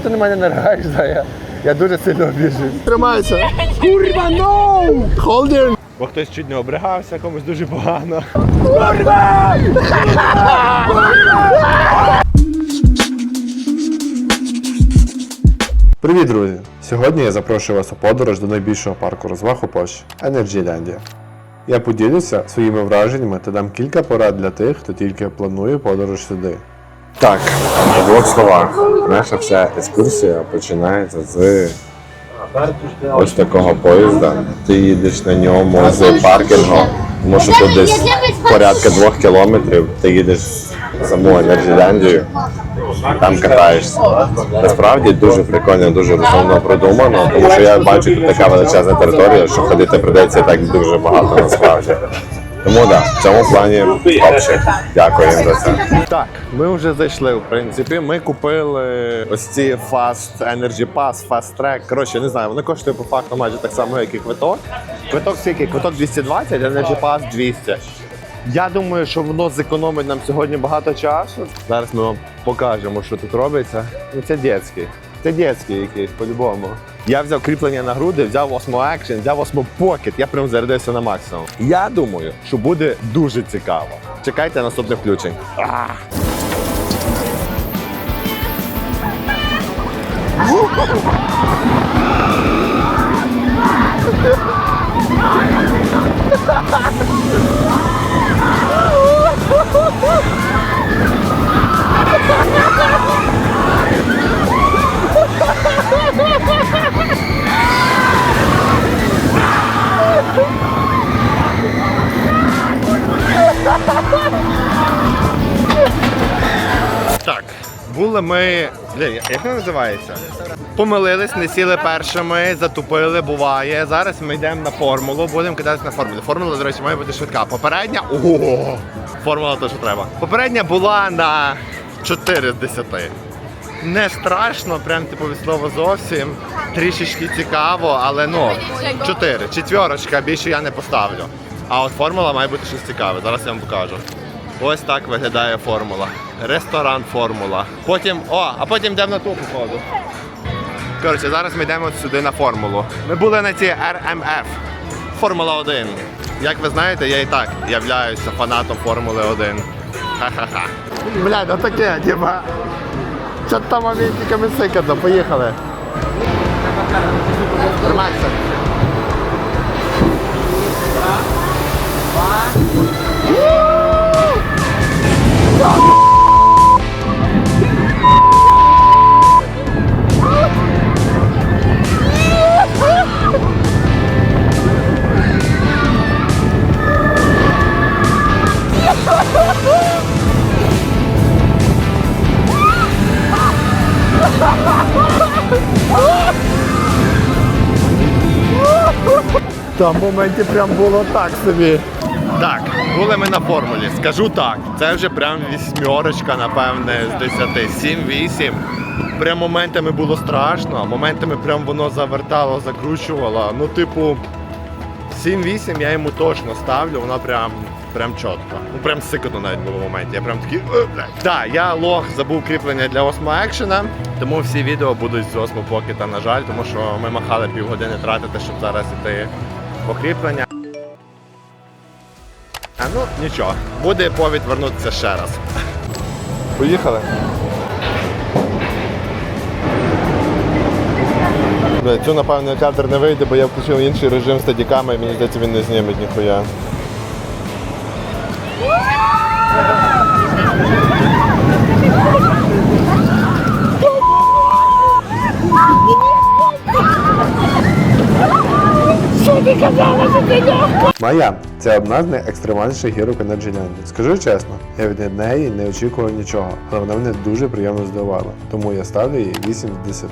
Що ти на мене нарагаєш, Зая? Я дуже сильно обіжуюсь. Тримайся. Курва, ноу! Холдер! Бо хтось чуть не обригався, комусь дуже погано. Привіт, друзі! Сьогодні я запрошую вас у подорож до найбільшого парку розваг у Польщі Енерджіляндія. Я поділюся своїми враженнями та дам кілька порад для тих, хто тільки планує подорож сюди. Так, у двох словах. Наша вся екскурсія починається з ось такого поїзда. Ти їдеш на ньому з паркінгу, тому що тут десь порядка двох кілометрів. Ти їдеш в саму Енерджіляндію, там катаєшся. Насправді дуже прикольно, дуже розумно продумано, тому що я бачу тут така величезна територія, що ходити прийдеться так дуже багато насправді. Тому так, в цьому плані топчик. Дякую за це. Так, ми вже зайшли, в принципі. Ми купили ось ці Fast Energy Pass, Fast Track. Коротше, не знаю, вони коштують по факту майже так само, як і квиток. Квиток скільки? Квиток 220, Energy Pass 200. Я думаю, що воно зекономить нам сьогодні багато часу. Зараз ми вам покажемо, що тут робиться. Ну, це дітський. Це дітський якийсь, по-любому. Я взяв кріплення на груди, взяв Osmo Action, взяв Osmo Pocket, я прям зарядився на максимум. Я думаю, що буде дуже цікаво. Чекайте наступних включень. Так, були ми. Як це називається? Помилились, не сіли першими, затупили, буває. Зараз ми йдемо на формулу, будемо кататися на формулі. Формула, до речі, має бути швидка. Попередня. Ого! Формула то, що треба. Попередня була на 4 з 10. Не страшно, прям типу від слова зовсім. Трішечки цікаво, але ну, 4. Четверочка, більше я не поставлю. А от формула має бути щось цікаве. Зараз я вам покажу. Ось так виглядає формула. Ресторан формула. Потім. О, а потім йдемо на ту походу. Коротше, зараз ми йдемо сюди на формулу. Ми були на цій RMF. Формула 1. Як ви знаєте, я і так являюся фанатом Формули 1. Ха-ха-ха. Бля, ну таке, типа. Що там моментиками сикано, поїхали. Тримайся. Там в моменті прям було так собі. Так, були ми на формулі. Скажу так, це вже прям вісьмерочка, напевне, з 10. 7-8. Прям моментами було страшно, моментами прям воно завертало, закручувало. Ну, типу, 7-8 я йому точно ставлю, вона прям. Прям чітко. Ну прям сикотно навіть було в моменті. Я прям такий. «Е. Так, я лох забув кріплення для Osmo Action, тому всі відео будуть з Osmo Pocket, на жаль, тому що ми махали півгодини тратити, щоб зараз іти покріплення. Ну нічого, буде повід вернутися ще раз. Поїхали. Бля, цю, напевно, кадр не вийде, бо я включив інший режим з стадіками і мені здається він не зніме ніхуя. Моя це одна з найекстремальніших гірок Енерджіляндії. Скажу чесно, я від неї не очікував нічого, але вона мене дуже приємно здивувала. Тому я ставлю їй 8 з 10.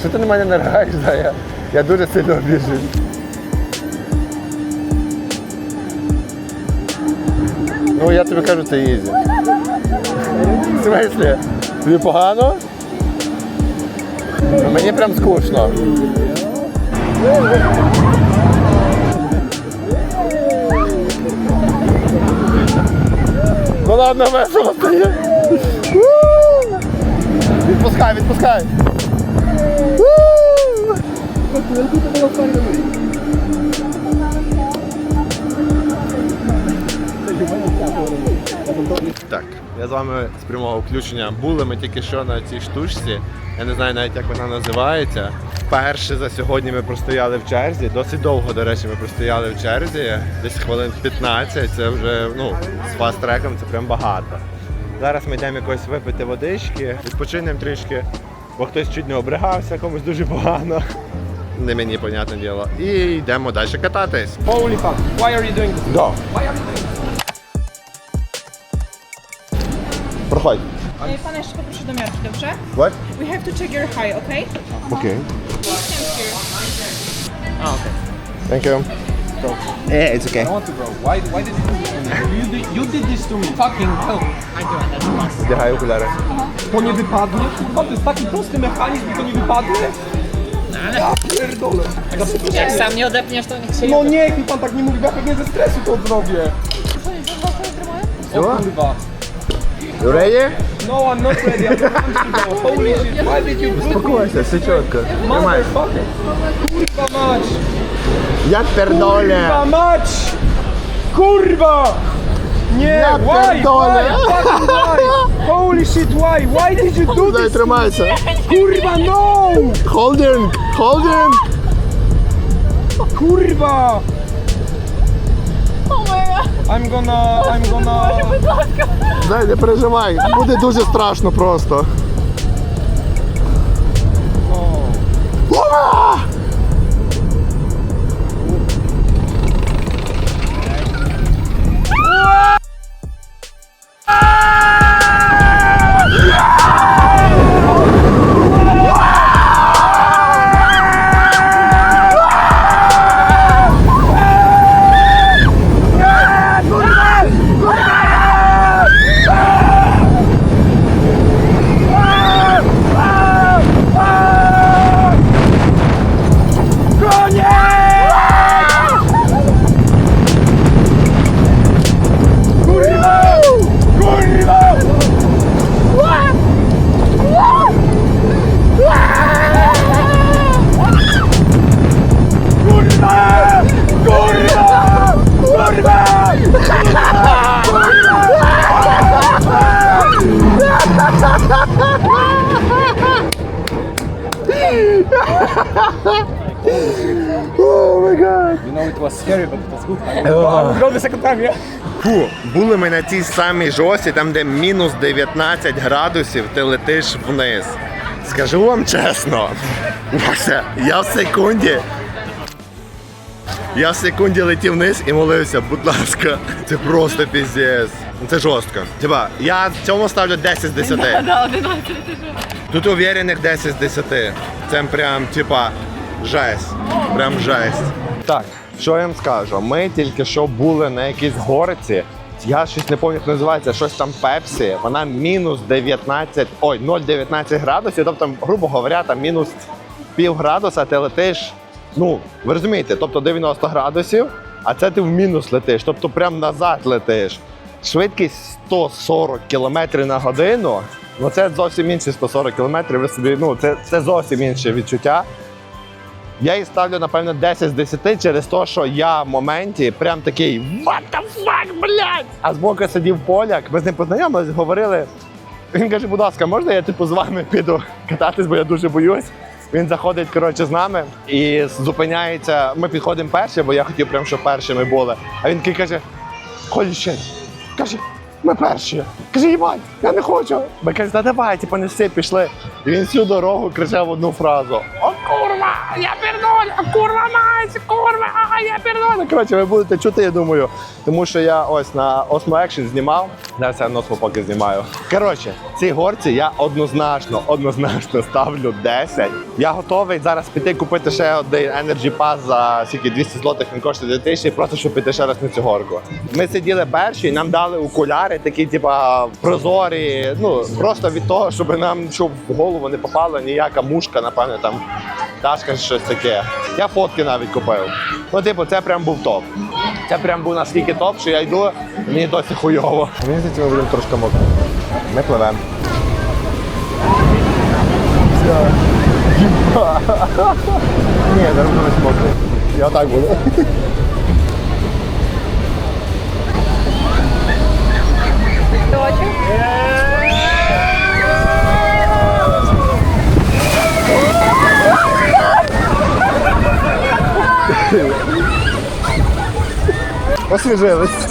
Що ти на мене нарагаєш, Зая? Я дуже сильно обіжуюсь. Ну, я тобі кажу, це ізі. В смислі? Тобі погано? Мені прям скучно. Ну ладно, весело стає. Відпускай, відпускай. Так, я з вами з прямого включення. Були ми тільки що на цій штучці. Я не знаю навіть як вона називається. Перше за сьогодні ми простояли в черзі. Досить довго, до речі, ми простояли в черзі. Десь хвилин 15. Це вже ну, з фаст-треком це прям багато. Зараз ми йдемо якось випити водички, відпочинемо трішки, бо хтось чуть не обригався, комусь дуже погано. Не мені, понятне діло. І йдемо далі кататись. Holy fuck, why are you doing this? Go. Why are you doing this? Проходь. Ej, Pana jeszcze poproszę do miarki, dobrze? What? We have to check your high, okay? Окей. Hands here. Ah, okay. Thank you. Yeah, it's okay. I want to go. Why, why did you do this to me? You did, you did this to me. Fucking hell. I do it, that's fast. Вдягай окуляри. To nie wypadnie? Kurwa, to jest taki prosty mechanizm i to nie wypadnie? Ja pierdolę. Jak sam nie odepniesz, to niech się No niech mi pan tak nie mówi, bo ja pewnie ze stresu to odrobię. O kurwa. You ready? No, I'm not ready. I don't want to go. Holy shit, why did you put me? Спокойся, все чітко. Тримай. Motherfucker. Kurwa mać. Я пердоле. Kurwa mać! Kurwa! Nie, Ja why? pierdolę. Why? Fucking why? Holy shit, why? Why did you do Дай this? тримайся. Kurwa, no! Holding, holding. Kurwa! Oh gonna! I'm gonna, Будь ласка. Дай, не переживай. Буде дуже страшно просто. Ура! Will go the second time, yeah? Фу, були ми на тій самій жосі, там де мінус 19 градусів, ти летиш вниз. Скажу вам чесно, Вася, я в секунді. Я в секунді летів вниз і молився, будь ласка, це просто піздець. Це жорстко. Типа, я цьому ставлю 10 з 10. Тут уверених 10 з 10. Це прям, типа, жесть. Прям жесть. Так, що я вам скажу? Ми тільки що були на якійсь горці. Я щось не пам'ятаю, як називається, щось там Пепсі. Вона мінус 19, ой, 0,19 градусів. Тобто, грубо говоря, там мінус пів градуса, ти летиш. Ну, ви розумієте, тобто 90 градусів, а це ти в мінус летиш, тобто прям назад летиш. Швидкість 140 км на годину. Ну це зовсім інші 140 км. Ви собі, ну це, це зовсім інше відчуття. Я їй ставлю, напевно, 10 з 10 через те, що я в моменті прям такий What the fuck, блядь? А збоку сидів поляк, ми з ним познайомились, говорили. Він каже, будь ласка, можна я типу з вами піду кататись, бо я дуже боюсь. Він заходить коротше, з нами і зупиняється. Ми підходимо перші, бо я хотів прям, щоб першими були. А він такий каже: shit. Каже, ми перші. Каже, їбать, я не хочу. Ми каже, та давай, типу, не всі пішли. І він всю дорогу кричав одну фразу: я пердоля, курва мать, курва, а, я пердоля. Коротше, ви будете чути, я думаю, тому що я ось на Osmo Action знімав. Зараз я на Osmo поки знімаю. Коротше, цій горці я однозначно, однозначно ставлю 10. Я готовий зараз піти купити ще один Energy Pass за скільки 200 злотих, він коштує 2000, просто щоб піти ще раз на цю горку. Ми сиділи перші, нам дали окуляри, такі, типа, прозорі. Ну просто від того, щоб нам щоб в голову не попала ніяка мушка, напевно, там пташка, щось таке. Я фотки навіть купив. Ну, типу, це прям був топ. Це прям був настільки топ, що я йду, мені досі хуйово. Мені здається, ми будемо трошки мокрі. Ми пливемо. Ні, зараз буде мокрий. Я так буду. Освіжились.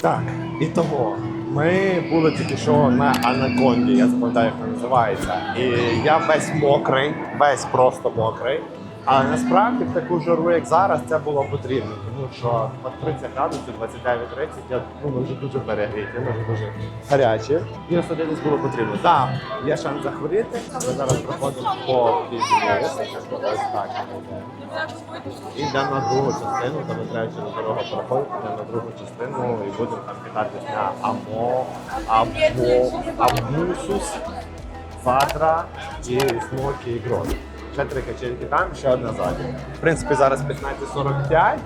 Так, і того. Ми були тільки що на Анаконді, я запам'ятаю, як вона називається. І я весь мокрий, весь просто мокрий. Але насправді в таку жару, як зараз, це було потрібно, тому що от 30 градусів, 29-30, я ми вже дуже перегріті, вже дуже гарячі. І насадитись було потрібно. Так, є шанс захворіти. Ми зараз проходимо по так. І йдемо на другу частину, там треба через дорогу переходити, йдемо на другу частину і будемо там кататись на Амо, Або, Абусус, Фадра і Смокі і Грот. Ще три качельки там, ще одна ззаді. В принципі, зараз 15.45,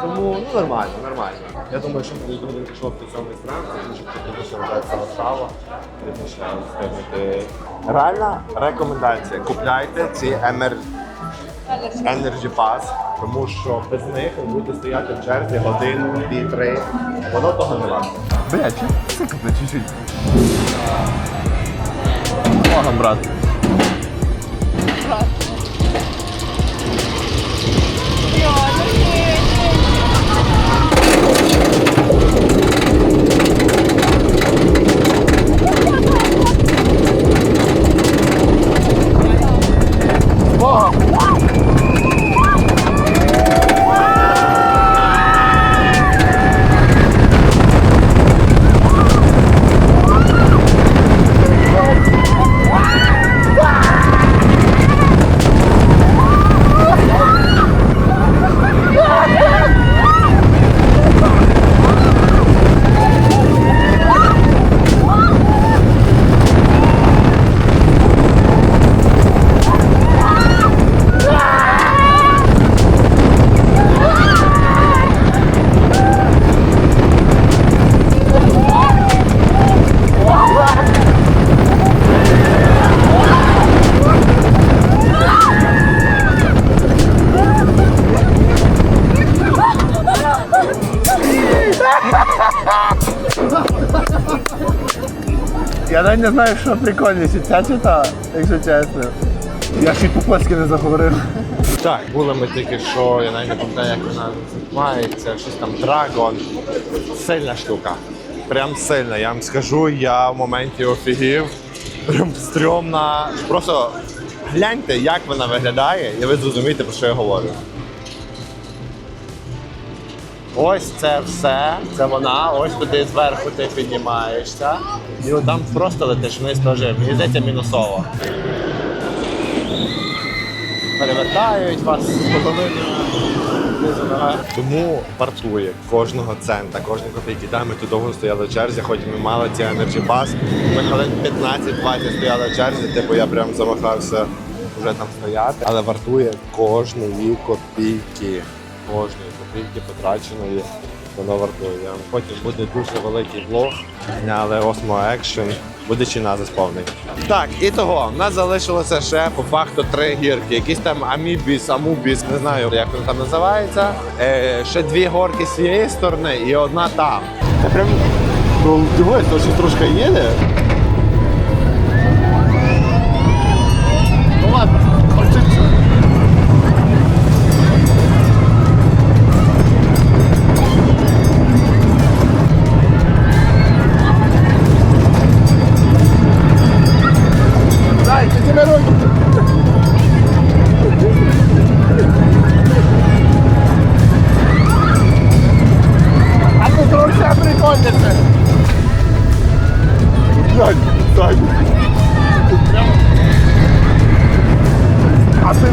тому ну, нормально, нормально. Я думаю, що ми будемо пішло в цьому зранку, що потрібно ще робити потрібно ще встигнути. Реальна рекомендація. Купляйте ці емер... Energy Pass, тому що без них ви будете стояти в черзі годину, дві, три. Воно того не варто. Блять, сикати чуть-чуть. Ага, брат. Я навіть не знаю, що прикольніше, ця чи та, якщо чесно. Я ще й по-польськи не заговорив. Так, були ми тільки що, я навіть не пам'ятаю, як вона називається, щось там Dragon. Сильна штука. Прям сильна. Я вам скажу, я в моменті офігів. Прям стрьомна. Просто гляньте, як вона виглядає, і ви зрозумієте, про що я говорю. Ось це все, це вона, ось туди зверху ти піднімаєшся. І там просто летиш вниз теж, мені здається, мінусово. Перевертають вас споконують. Тому вартує кожного цента, кожної копійки. Да, ми тут довго стояли в черзі, хоч ми мали ці Energy Pass. Ми хвилин 15-20 стояли в черзі, типу я прям замахався вже там стояти. Але вартує кожної копійки. Кожної копійки потраченої. Воно вартує. Потім буде дуже великий влог. Зняли Osmo Action. Буде чи назис повний. Так, і того, в нас залишилося ще по факту три гірки. Якісь там Амібіс, Амубіс, не знаю, як воно там називається. Е, ще дві горки з цієї сторони і одна там. Я прям ну, то щось трошки їде. А ти.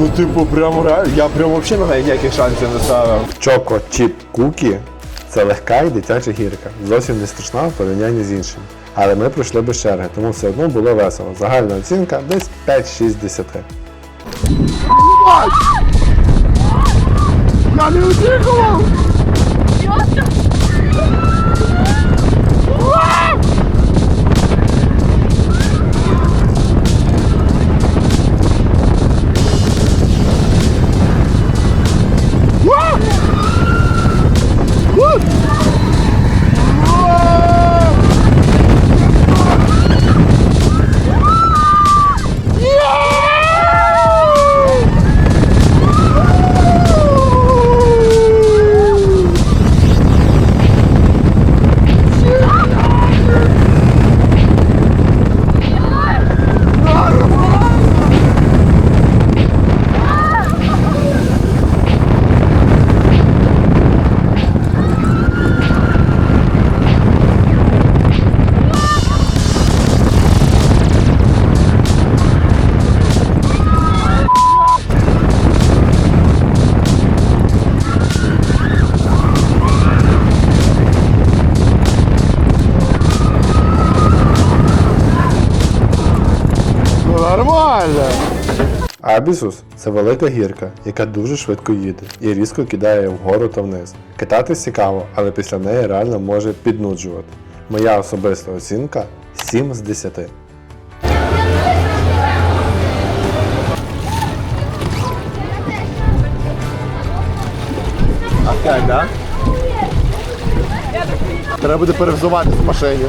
Ну, типу, прямо реально. Я прям взагалі на ніяких шансів не ставив. Choco Chip Cookie – це легка і дитяча гірка. Зовсім не страшна в порівнянні з іншими. Але ми пройшли без черги, тому все одно було весело. Загальна оцінка десь 5-6 10. Я не очікував! Ну Абісус це велика гірка, яка дуже швидко їде і різко кидає вгору та вниз. Кататись цікаво, але після неї реально може піднуджувати. Моя особиста оцінка 7 з 10. Опять, да? Треба буде перевзувати в машині.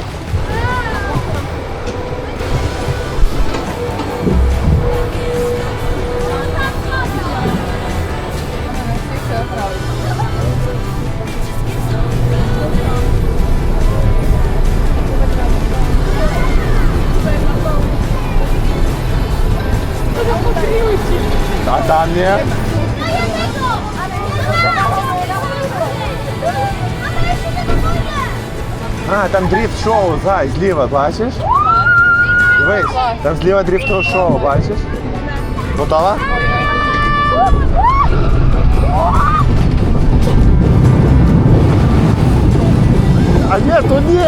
А там ні? А, там дріфт шоу, зай, зліва, бачиш? Дивись, там зліва дріфт шоу, бачиш? Готова? А ні, то ні.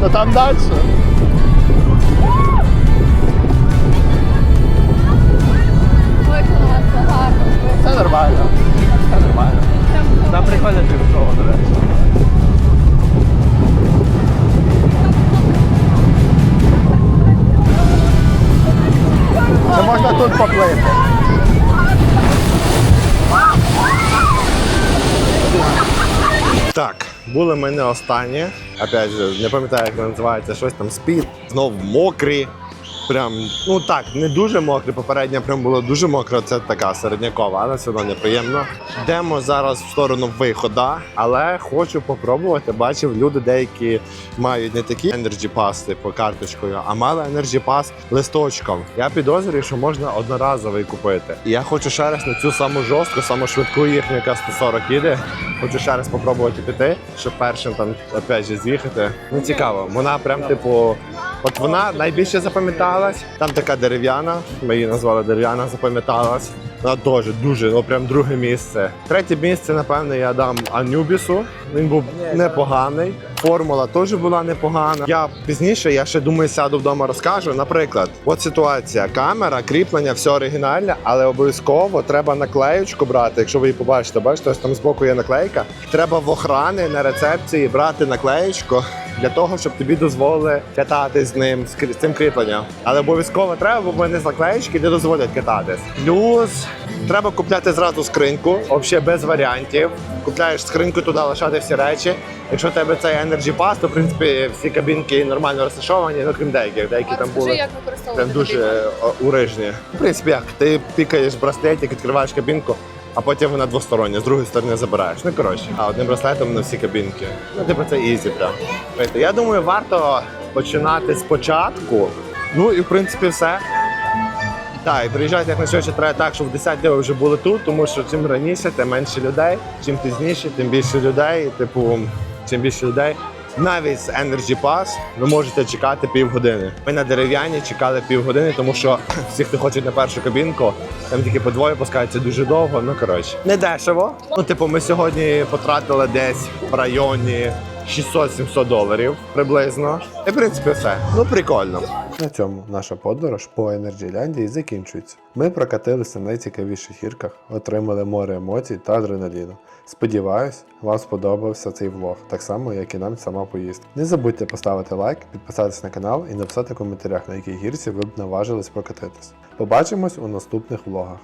То там далі. Нормально. Це нормально. Там прикольно дріфт до речі. Це можна тут поплити. Так, були ми не останні. Опять же, не пам'ятаю, як воно називається, щось там спід. Знов мокрі. Прям, ну так, не дуже мокрі. Попередня прям було дуже мокро. Це така середнякова, але все одно неприємно. Йдемо зараз в сторону виходу, але хочу попробувати. Бачив, люди деякі мають не такі Energy Pass, типу карточкою, а мали Energy Pass листочком. Я підозрюю, що можна одноразовий купити. І я хочу ще раз на цю саму жорстку, саму швидку їхню, яка 140 їде. Хочу ще раз попробувати піти, щоб першим там опять же з'їхати. Ну цікаво, вона прям типу. От вона найбільше запам'яталась. Там така дерев'яна, ми її назвали дерев'яна, запам'яталась. Вона теж дуже, ну прям друге місце. Третє місце, напевно, я дам Анюбісу. Він був непоганий. Формула теж була непогана. Я пізніше, я ще думаю, сяду вдома розкажу. Наприклад, от ситуація: камера, кріплення, все оригінальне, але обов'язково треба наклеючку брати. Якщо ви її побачите, бачите, ось там збоку є наклейка. Треба в охрани на рецепції брати наклеючку для того, щоб тобі дозволили катати з ним з цим кріпленням. Але обов'язково треба, бо в мене з не дозволять кататись. Плюс треба купляти зразу скриньку, взагалі без варіантів. Купляєш скриньку туди лишати всі речі. Якщо в тебе цей Energy Pass, то в принципі всі кабінки нормально розташовані, ну крім деяких, деякі там були. як Прям дуже е, урижні. В принципі, як ти пікаєш браслетик, відкриваєш кабінку, а потім вона двостороння, з другої сторони забираєш. Ну коротше, а одним браслетом на всі кабінки. Ну, типу, це ізі прям. Я думаю, варто починати спочатку. Ну і в принципі все. Так, і приїжджайте як на сьогодні треба так, щоб в 10 ви вже були тут, тому що чим раніше, тим менше людей. Чим пізніше, тим більше людей. Типу, чим більше людей. Навіть з Energy Pass ви можете чекати півгодини. Ми на дерев'яні чекали півгодини, тому що всі, хто хочуть на першу кабінку, там тільки по двоє пускаються дуже довго. Ну коротше, не дешево. Ну, типу, ми сьогодні потратили десь в районі 600-700 доларів приблизно. І в принципі все. Ну прикольно. На цьому наша подорож по Енерджіляндії закінчується. Ми прокатилися на найцікавіших гірках, отримали море емоцій та адреналіну. Сподіваюсь, вам сподобався цей влог, так само, як і нам сама поїздка. Не забудьте поставити лайк, підписатися на канал і написати в коментарях, на якій гірці ви б наважились прокатитись. Побачимось у наступних влогах.